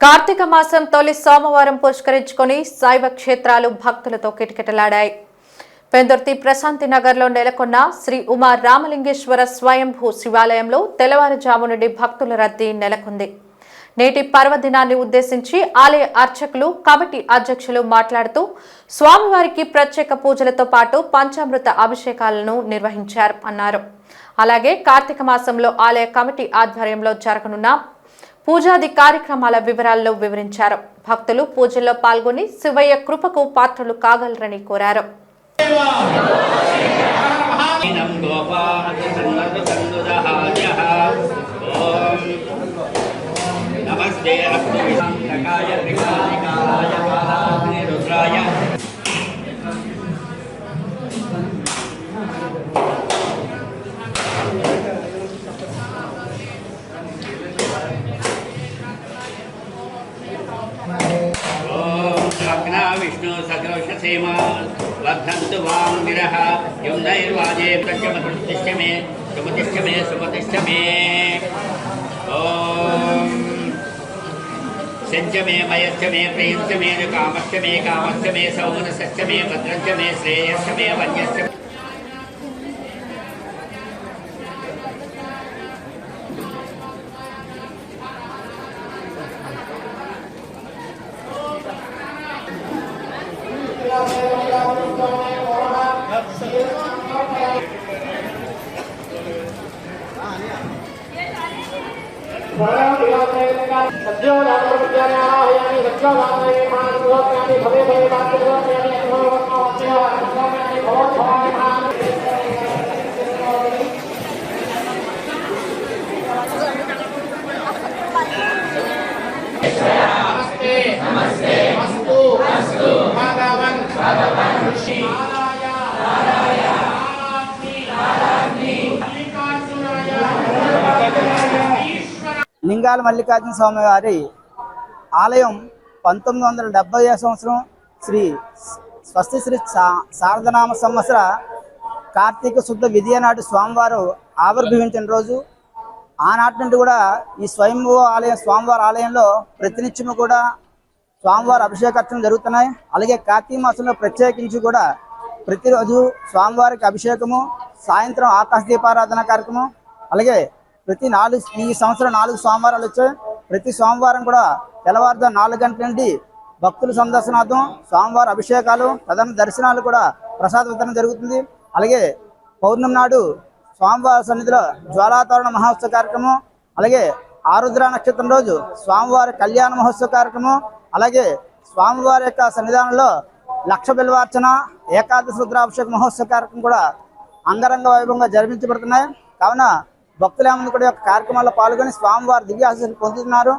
కార్తీక మాసం తొలి సోమవారం పురస్కరించుకొని శైవ క్షేత్రాలు భక్తులతో కిటకిటలాడాయి. పెందుర్తి ప్రశాంతి నగర్లో నెలకొన్న శ్రీ ఉమా రామలింగేశ్వర స్వయంభూ శివాలయంలో తెల్లవారుజాము నుండి భక్తుల రద్దీ నెలకొంది. నేటి పర్వదినాన్ని ఉద్దేశించి ఆలయ అర్చకులు కమిటీ అధ్యక్షులు మాట్లాడుతూ స్వామివారికి ప్రత్యేక పూజలతో పాటు పంచామృత అభిషేకాలను నిర్వహించారు అన్నారు. అలాగే కార్తీక మాసంలో ఆలయ కమిటీ ఆధ్వర్యంలో జరగనున్న పూజాది కార్యక్రమాల వివరాల్లో వివరించారు. భక్తులు పూజల్లో పాల్గొని శివయ్య కృపకు పాత్రలు కాగలరని కోరారు. ीनं गोपासन्नतन्दुदहार्यः विष्णु नमस्ते सीमा त्रिकालिकाय कालाग्निरुद्राय ॐ अग्ना विष्णु सदोषसेमा वर्धन्तु वां गिरः यं नैर्वाजे प्रत्यमतिष्ठ मे सुमतिष्ठ मे सुमतिष्ठ मे। ॐ। सञ्च मे मयश्च मे प्रियश्च मे कामश्च मे कामश्च मे सौमनसश्च मे भद्रश्च मे श्रेयश्च मे वन्यश्च સભ્યો રાષ્ટ્રપતિને હોય એની રક્ષા વાત ભલે ભલે વાત કરવા లింగాల మల్లికార్జున స్వామి వారి ఆలయం పంతొమ్మిది వందల డెబ్బై సంవత్సరం శ్రీ స్వస్తి శ్రీ శారదనామ సంవత్సర కార్తీక శుద్ధ విజయనాడు స్వామివారు ఆవిర్భవించిన రోజు. ఆనాటి నుండి కూడా ఈ స్వయంభూ ఆలయం స్వామివారి ఆలయంలో ప్రతినిత్యము కూడా స్వామివారి అభిషేకార్చనలు జరుగుతున్నాయి. అలాగే కార్తీక మాసంలో ప్రత్యేకించి కూడా ప్రతిరోజు స్వామివారికి అభిషేకము సాయంత్రం ఆకాశ దీపారాధన కార్యక్రమం అలాగే ప్రతి నాలుగు ఈ సంవత్సరం నాలుగు సోమవారాలు వచ్చాయి. ప్రతి సోమవారం కూడా తెల్లవారుజాము నాలుగు గంటల నుండి భక్తుల సందర్శనార్థం స్వామివారి అభిషేకాలు ప్రధాన దర్శనాలు కూడా ప్రసాద వితరణ జరుగుతుంది. అలాగే పౌర్ణమి నాడు స్వామివారి సన్నిధిలో జ్వాలాతరణ మహోత్సవ కార్యక్రమం అలాగే ఆరుద్ర నక్షత్రం రోజు స్వామివారి కళ్యాణ మహోత్సవ కార్యక్రమం అలాగే స్వామివారి యొక్క సన్నిధానంలో లక్ష బిల్వార్చన ఏకాదశి రుద్రాభిషేక మహోత్సవ కార్యక్రమం కూడా అంగరంగ వైభవంగా జరిపించబడుతున్నాయి. కావున భక్తులందరూ కూడా యొక్క కార్యక్రమాల్లో పాల్గొని స్వామివారి దివ్య పొందుతున్నారు.